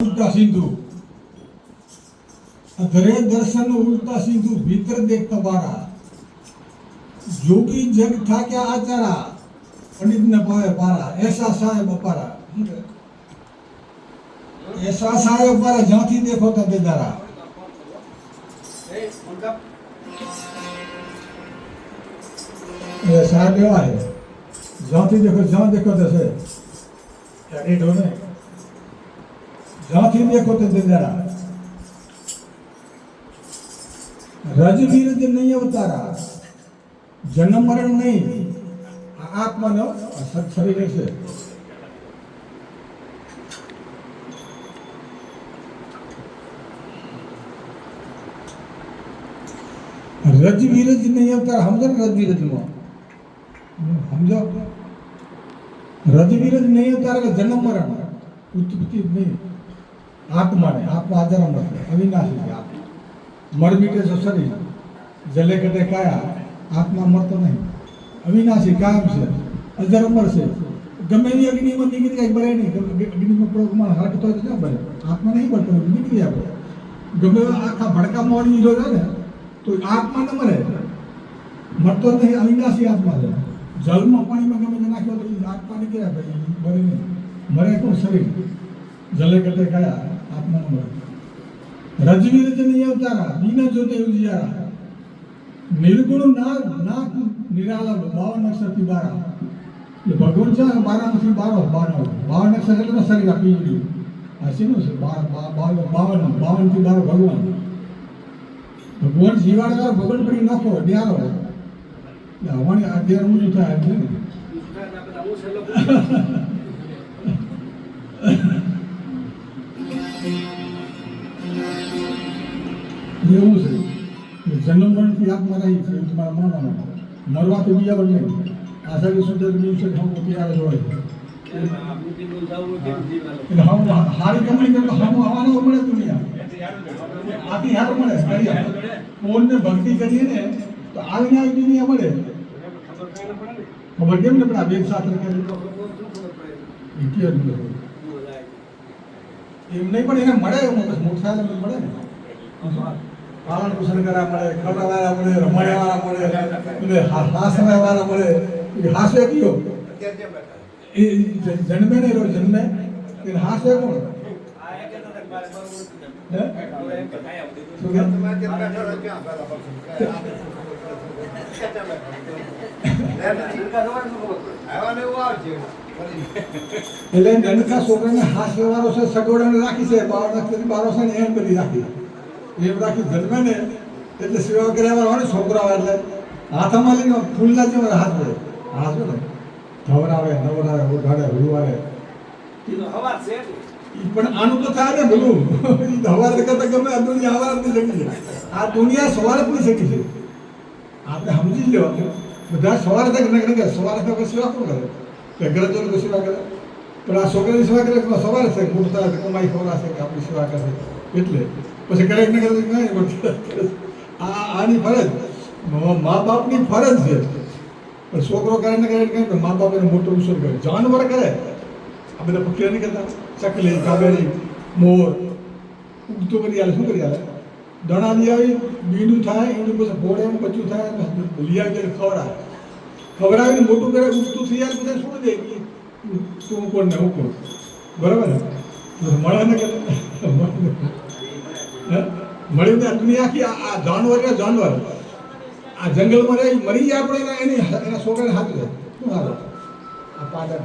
ઉલટા સીધું અધરે દર્શન ઉલટા સીધું ભીતર દેખ તમારા જોગી જગ થાક્યા આચારા પંડિત ને ભાવે પારા એસા સાહેબ અપારા એસા સાહેબ અપારા જ્યાંથી દેખો તો બેદારા એ સાહેબ એવા છે જ્યાંથી દેખો જ્યાં દેખો તો છે રેડો ને જ્યાંથી દેખો તો બેદારા રજવીર જ નહીં અવતારા જન્મ મરણ નહીં આ આત્માનો શ- શરીર છે રજવીર જ નહીં અવતાર સમજો ને રજવીર જ સમજો રજવીર જ નહીં અવતાર એટલે જન્મ મરણ ઉત્પત્તિ જ નહીં આત્માને આત્મા આચરણ નથી અવિનાશી આત્મા મર મીટે છે શરીર, જલે કટે કાયા, આત્મા મળતો નહીં. અવિનાશી કાયમ છે અજર અમર છે. ગમે એવી અગ્નિમાં નીકળી જાય બળે નહીં અગ્નિમાં પ્રયોગમાં હાટ તો ના બળે આત્મા નહીં બળતો નીકળી જાય ગમે આખા ભડકામાં વાળી લીધો છે ને, તો આત્મા ન મરે. મરતો નહીં, અવિનાશી આત્મા છે. જલમાં પાણીમાં ગમે તે નાખ્યો તો આત્મા નીકળ્યા ભાઈ મરે નહીં. મરે કોણ? શરીર. જલે કટે કાયા રજવી રજની અવતારા દીન જોતે ઉજિયારા. નિર્ગુણ નાગ નાગ નિરાલા બાવન અક્ષરથી બારા એટલે ભગવાન છે બારામાંથી બારો બારો બાવન અક્ષર એટલે આપી ગયું આ શેનું છે? બાવન બાવન બાવનથી બારો ભગવાન. ભગવાન જીવાડવા ભગવાન પડી નાખો ન્યારો આ દેર ઊંચું થાય છે ને. એવું છે કે જન્મ પણ યાદ રહી છે તમારે માનવાનું મરવા તો બીજા પણ નહીં આષાઢી સુંદર દિવસે હું ત્યારે જ હોય. ભક્તિ કરીએ ને, તો આવીને આવી દુનિયા મળે. ખબર કેમ ને પણ આ એમ નહીં પણ એને મળે બસ મોટા મળે? પાલન પોષણ કરવા મળે ખવડાવવાળા મળે રમાડવાળા મળે, એટલે હા- હાસવાવાળા મળે. એ હાસે કયો? એ જન્મે નહીં રહ્યો, જન્મે. એ હાસે કોણ? શું કે? એટલે નનકા છોકરાને હાથ લેવાનો છે, સગવડને રાખી છે બાર નક્ષત્રી બાર ને એમ કરી રાખી. એમ રાખી જન્મે ને એટલે સેવા કર્યા વાળો ને છોકરા એટલે હાથમાં લઈને ફૂલના જેવા હાથ વડે હાથ વડે ધવરાવે, નવરાવે હુવાડે ઈ પણ આનું તો થાય ને ભલું. તો કરતા ગમે આ દુનિયા હવારે નથી શકી છે આ દુનિયા સવારે નહીં શકી છે આપણે સમજી લો બધા સવારે તક નગર કરે, સવારે તક સેવા કોણ કરે. કે ગ્રજો લોકો સેવા કરે? પણ આ છોકરાની સેવા કરે તો સવારે છે મોટું થાય તો કમાઈ ખવડાશે કે આપણી સેવા કરશે એટલે પછી કરે કે ન કરે તો કાંઈ પણ આ, આની ફરજ. મ- મા બાપની ફરજ છે. પણ છોકરો કરે ને કરે કંઈ પણ મા બાપ એને મોટો ઉછેર કરે. જાનવર કરે. આ બધા પક્ષીઓ નહીં કરતા. ચકલી કાબેલી મોર. ઉગતું કરી આલે, શું કરી આલે? દણા લઈ આવી, બીડું થાય, એનું પછી ભોળે એમ બચ્ચું થાય પછી ખવડા ખવડાવીને મોટું કરે ઉઠતું થઈ જાય બધા શું દે કે, તું કોણ ને હું કોણ? બરાબર મળે ને કે મળ્યું ને દુનિયા આખી આ જાનવર ને જાનવર. આ જંગલમાં રહી, મરી જાય આપણે એના એની છોકરાને હાથ. લે શું હાલો? આ પાડા